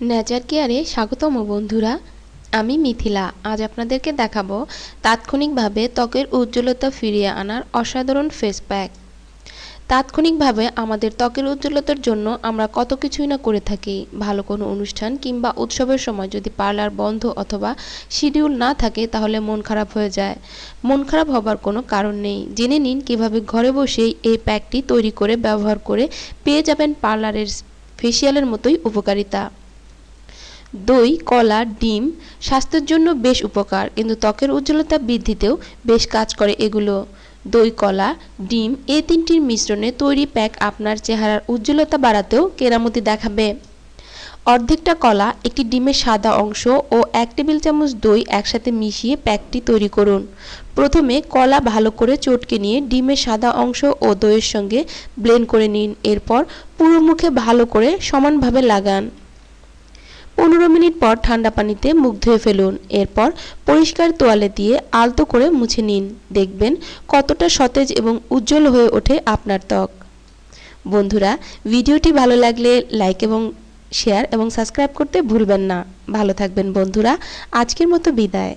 Nature কেয়ারে স্বাগতম, বন্ধুরা। আমি মিথিলা। আজ আপনাদেরকে দেখাবো তাৎক্ষণিকভাবে ত্বকের উজ্জ্বলতা ফিরিয়ে আনার অসাধারণ ফেস প্যাক তাৎক্ষণিকভাবে আমাদের ত্বকের উজ্জ্বলতার জন্য আমরা কত কিছুই না করে থাকি। ভালো কোনো অনুষ্ঠান কিংবা উৎসবের সময় যদি পার্লার বন্ধ অথবা শিডিউল না থাকে, তাহলে মন খারাপ হয়ে যায়। মন খারাপ হবার কোনো কারণ নেই। জেনে নিন কীভাবে ঘরে বসেই এই প্যাকটি তৈরি করে, ব্যবহার করে পেয়ে যাবেন পার্লারের ফেসিয়ালের মতোই উপকারিতা। দই, কলা, ডিম স্বাস্থ্যের জন্য বেশ উপকার, কিন্তু ত্বকের উজ্জ্বলতা বৃদ্ধিতেও বেশ কাজ করে এগুলো। দই, কলা, ডিম এই তিনটির মিশ্রণে তৈরি প্যাক আপনার চেহারার উজ্জ্বলতা বাড়াতেও কেরামতি দেখাবে। অর্ধেকটা কলা, একটি ডিমের সাদা অংশ ও এক টেবিল চামচ দই একসাথে মিশিয়ে প্যাকটি তৈরি করুন। প্রথমে কলা ভালো করে চটকে নিয়ে ডিমের সাদা অংশ ও দইয়ের সঙ্গে ব্লেন্ড করে নিন। এরপর পুরো মুখে ভালো করে সমানভাবে লাগান। পনেরো মিনিট পর ঠান্ডা পানিতে মুখ ধুয়ে ফেলুন। এরপর পরিষ্কার তোয়ালে দিয়ে আলতো করে মুছে নিন। দেখবেন কতটা সতেজ এবং উজ্জ্বল হয়ে ওঠে আপনার ত্বক। বন্ধুরা, ভিডিওটি ভালো লাগলে লাইক এবং শেয়ার এবং সাবস্ক্রাইব করতে ভুলবেন না। ভালো থাকবেন বন্ধুরা, আজকের মতো বিদায়।